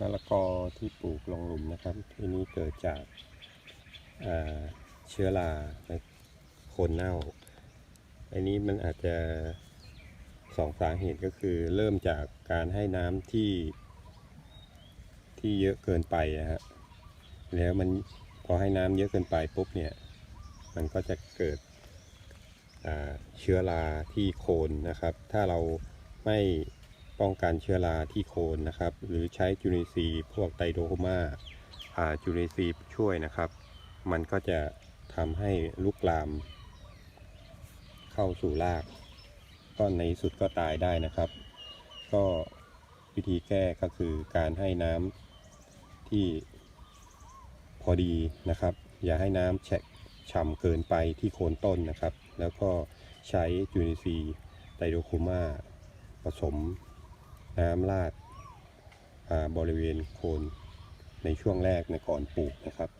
มะละกอที่ปลูกลงหลุมนะครับทีนี้เกิดจากาเชื้อราในโคนเน่า อันนี้มันอาจจะสองสาเหตุก็คือเริ่มจากการให้น้ำที่ที่เยอะเกินไปนะฮะแล้วมันพอให้น้ำเยอะเกินไปปุ๊บเนี่ย มันก็จะเกิดเชื้อราที่โคนนะครับ ถ้าเราไม่ ป้องกันเชื้อราที่โคนนะครับ หรือใช้จุลินทรีย์พวกไตโดโคมาาจุลินทรีย์ช่วยนะครับ มันก็จะทำให้ลุกลาม เข้าสู่ราก ก็ในสุดก็ตายได้นะครับ ก็วิธีแก้ก็คือการให้น้ำที่พอดีนะครับ อย่าให้น้ำแฉะฉ่ำเกินไปที่โคนต้นนะครับ แล้วก็ใช้จุลินทรีย์ไตโดโคมาผสม น้ำราดอ่าบริเวณโคนในช่วงแรกในก่อนปลูกนะครับ